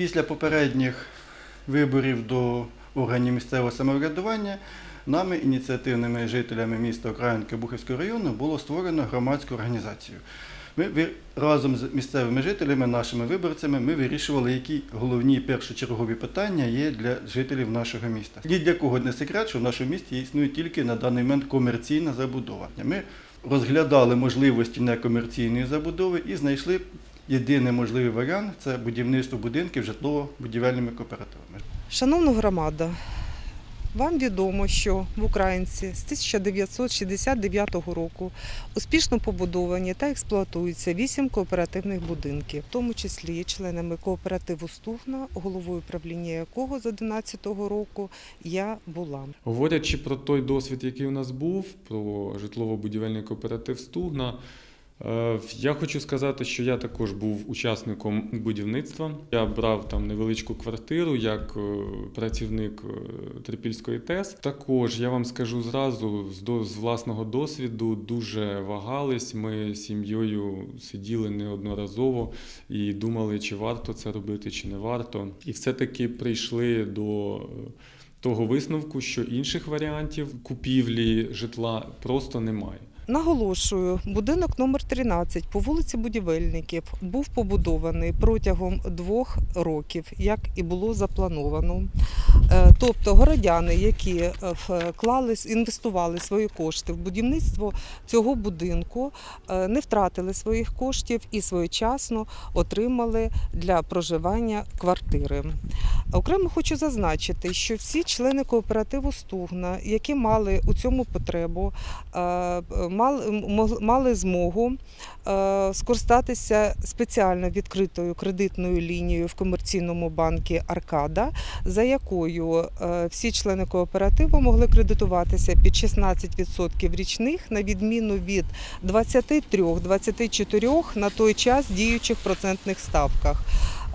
Після попередніх виборів до органів місцевого самоврядування нами, ініціативними жителями міста Українки Бухівського району, було створено громадську організацію. Ми разом з місцевими жителями, нашими виборцями, ми вирішували, які головні першочергові питання є для жителів нашого міста. Ні для кого не секрет, що в нашому місті існує тільки на даний момент комерційна забудова. Ми розглядали можливості некомерційної забудови і знайшли єдиний можливий варіант це будівництво будинків житлово-будівельними кооперативами. Шановна громада, вам відомо, що в Українці з 1969 року успішно побудовані та експлуатуються вісім кооперативних будинків, в тому числі є членами кооперативу Стугна, головою правління якого з 2011 року я була. Говорячи про той досвід, який у нас був, про житлово-будівельний кооператив Стугна, я хочу сказати, що я також був учасником будівництва. Я брав там невеличку квартиру як е, працівник е, Трипільської ТЕС. Також я вам скажу зразу з до- з власного досвіду дуже вагались. Ми з сім'єю сиділи неодноразово і думали, чи варто це робити, чи не варто. І все-таки прийшли до. е, того висновку, що інших варіантів купівлі житла просто немає. Наголошую, будинок номер 13 по вулиці Будівельників був побудований протягом двох років, як і було заплановано. Е, Тобто городяни, які е, вклали, інвестували свої кошти в будівництво цього будинку, е, не втратили своїх коштів і своєчасно отримали для проживання квартири. Окремо хочу зазначити, що всі члени кооперативу Стугна, які мали у цьому потребу, е, мали, мали змогу е, скористатися спеціально відкритою кредитною лінією в комерційному банку Аркада, за якою е, всі члени кооперативу могли кредитуватися під 16% річних, на відміну від 23-24 на той час діючих процентних ставках.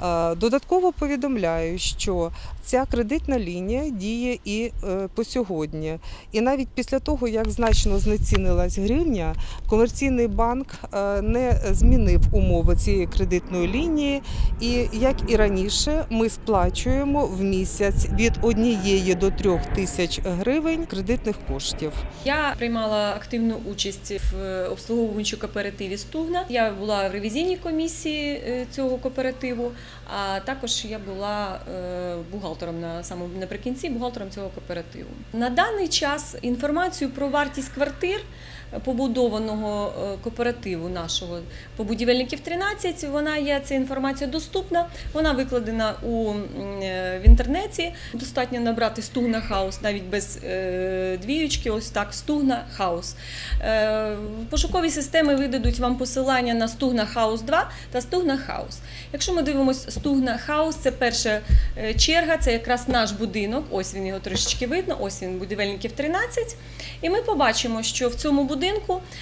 Е, Додатково повідомляю, що ця кредитна лінія діє і е, по сьогодні. І навіть після того, як значно знецінилась гривня, комерційний банк е, не змінив умови цієї кредитної лінії. І як і раніше, ми сплачуємо в місяць від однієї до трьох тисяч гривень кредитних коштів. Я приймала активну участь в обслуговуючому кооперативі Стугна. Я була в ревізійній комісії е, цього кооперативу, а також я була е, бухгалтером на самому наприкінці, бухгалтером цього кооперативу. На даний час інформацію про вартість квартир побудованого е, кооперативу нашого по будівельників 13, вона є ця інформація доступна. Вона викладена у е, в інтернеті. Достатньо набрати Стугна Хаус навіть без е, двіючки. Ось так Стугна Хаус. Пошукові системи видадуть вам посилання на Стугна Хаус 2 та Стугна Хаус. Якщо ми дивимося Стугна Хаус, це перша черга, це якраз наш будинок. Ось він його трішечки видно. Ось він будівельників 13. І ми побачимо, що в цьому будинку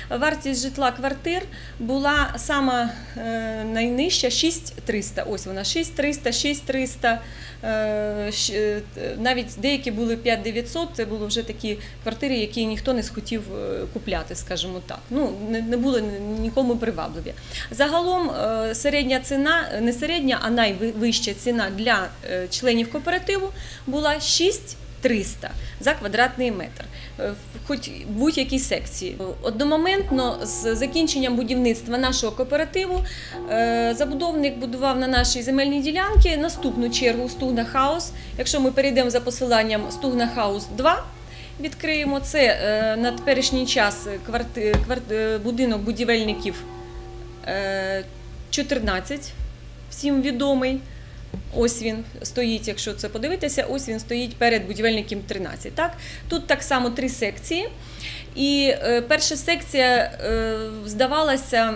вартість житла квартир була сама е, найнижча 6300. Ось вона 6300, 6300. е, е, Навіть деякі були 5900, це були вже такі квартири, які ніхто не схотів купляти, скажімо так. Ну, не, були нікому привабливі. Загалом середня ціна, не середня, а найвища ціна для членів кооперативу була 6300 за квадратний метр. Е, Хоч будь-якій секції. Одномоментно з закінченням будівництва нашого кооперативу е, забудовник будував на нашій земельній ділянці наступну чергу Стугна Хаус. Якщо ми перейдемо за посиланням Стугна Хаус 2, відкриємо це е, на теперішній час кварти, кварт- е, будинок будівельників е, 14, всім відомий. Ось він стоїть, якщо це подивитися, ось він стоїть перед будівельником 13. Так? Тут так само три секції. І е, перша секція е, здавалася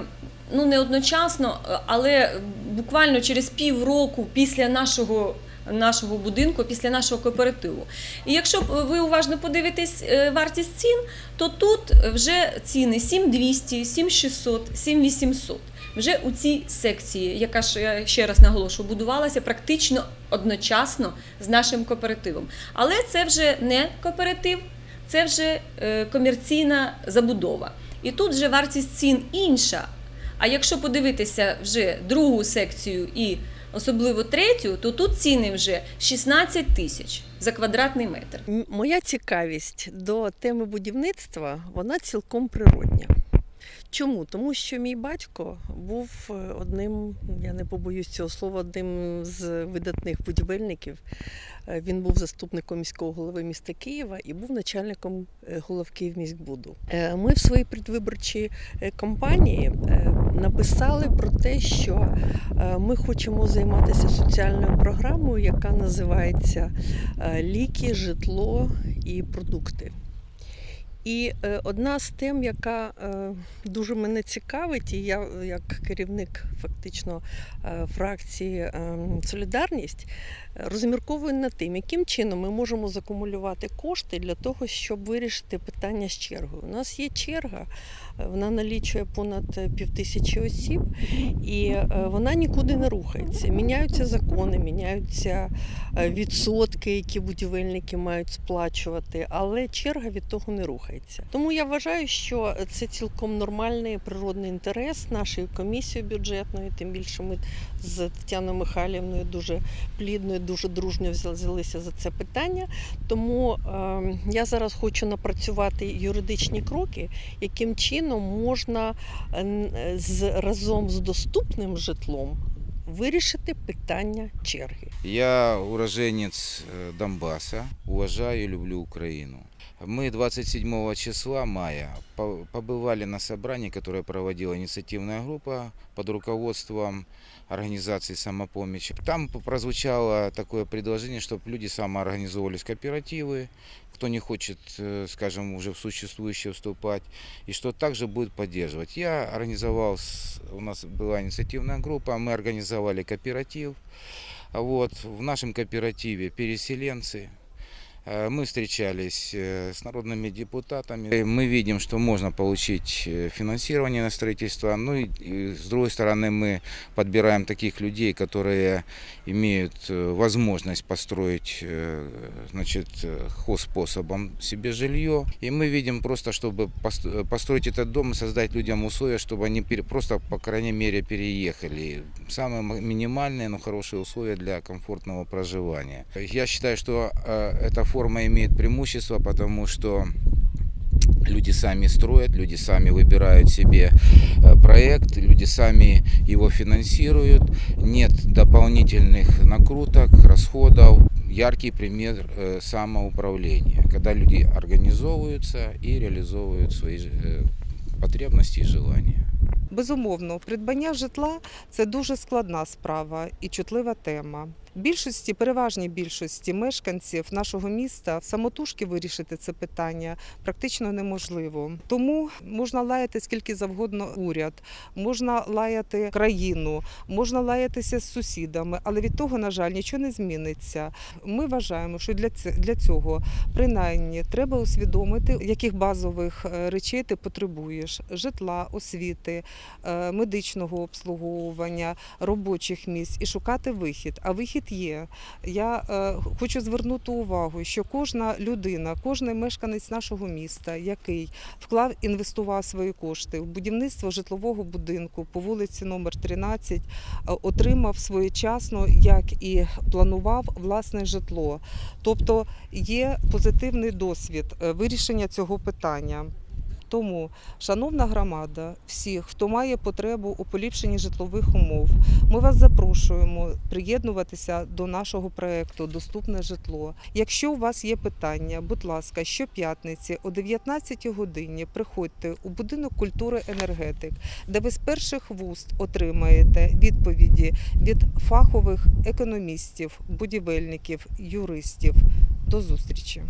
ну, не одночасно, але буквально через півроку після нашого. Нашого будинку після нашого кооперативу. І якщо ви уважно подивитесь е, вартість цін, то тут вже ціни 7200, 7600, 7800 вже у цій секції, яка ж я ще раз наголошую, будувалася практично одночасно з нашим кооперативом. Але це вже не кооператив, це вже е, комерційна забудова. І тут вже вартість цін інша. А якщо подивитися вже другу секцію і особливо третю, то тут ціни вже 16 тисяч за квадратний метр. Моя цікавість до теми будівництва вона цілком природня. Чому? Тому що мій батько був е, одним, я не побоюсь цього слова, одним з видатних будівельників. Е, Він був заступником міського голови міста Києва і був начальником е, голов Київміськбуду. Е, Ми в своїй предвиборчій кампанії написали про те, що ми хочемо займатися соціальною програмою, яка називається ліки, житло і продукти. І е, одна з тем, яка е, дуже мене цікавить, і я як керівник фактично е, фракції Солідарність розмірковую над тим, яким чином ми можемо закумулювати кошти для того, щоб вирішити питання з чергою. У нас є черга, вона налічує понад півтисячі осіб, і вона нікуди не рухається. Міняються закони, міняються відсотки, які будівельники мають сплачувати, але черга від того не рухається. Тому я вважаю, що це цілком нормальний природний інтерес нашої комісії бюджетної. Тим більше ми з Тетяною Михайлівною дуже плідно дуже дружньо взялися за це питання. Тому е, я зараз хочу напрацювати юридичні кроки, яким чином можна е, з разом з доступним житлом вирішити питання черги. Я уроженец э, Донбасса, уважаю люблю Украину. Мы 27 числа мая по- побывали на собрании, которое проводила инициативная группа под руководством организации самопомощи. Там прозвучало такое предложение, чтобы люди самоорганизовывались кооперативы, кто не хочет, э, скажем, уже в существующее вступать, и что также будет поддерживать. Я организовал, у нас была инициативная группа, мы организовали кооператив, Вот, в нашем кооперативе переселенцы. Э, Мы встречались э, с народными депутатами. Мы видим, что можно получить э, финансирование на строительство. Ну и, и с другой стороны мы подбираем таких людей, которые имеют возможность построить значит, хозспособом себе жилье. И мы видим просто, чтобы пос- построить этот дом и создать людям условия, чтобы они просто, по крайней мере, переехали. Самые минимальные, но хорошие условия для комфортного проживания. Я считаю, что э, эта форма имеет преимущество, потому что люди сами строят, люди сами выбирают себе э, проект, люди сами его финансируют, нет дополнительных накруток, расходов. Яркий пример э, самоуправления, когда люди организовываются и реализовывают свои э, потребности и желания. Безумовно, придбання житла це дуже складна справа і чутлива тема. Більшості, переважній більшості мешканців нашого міста самотужки вирішити це питання практично неможливо. Тому можна лаяти скільки завгодно уряд, можна лаяти країну, можна лаятися з сусідами, але від того, на жаль, нічого не зміниться. Ми вважаємо, що для цього принаймні треба усвідомити, яких базових е, речей ти потребуєш: житла, освіти, е, медичного обслуговування, робочих місць і шукати вихід. А вихід є. Я е, хочу звернути увагу, що кожна людина, кожен мешканець нашого міста, який вклав, інвестував свої кошти в будівництво житлового будинку по вулиці номер 13, е, отримав своєчасно, як і планував, власне житло. Тобто є позитивний досвід е, вирішення цього питання. Тому, шановна громада, всіх, хто має потребу у поліпшенні житлових умов, ми вас запрошуємо приєднуватися до нашого проекту Доступне житло. Якщо у вас є питання, будь ласка, щоп'ятниці о 19 годині приходьте у будинок культури енергетик, де ви з перших вуст отримаєте відповіді від фахових економістів, будівельників, юристів. До зустрічі!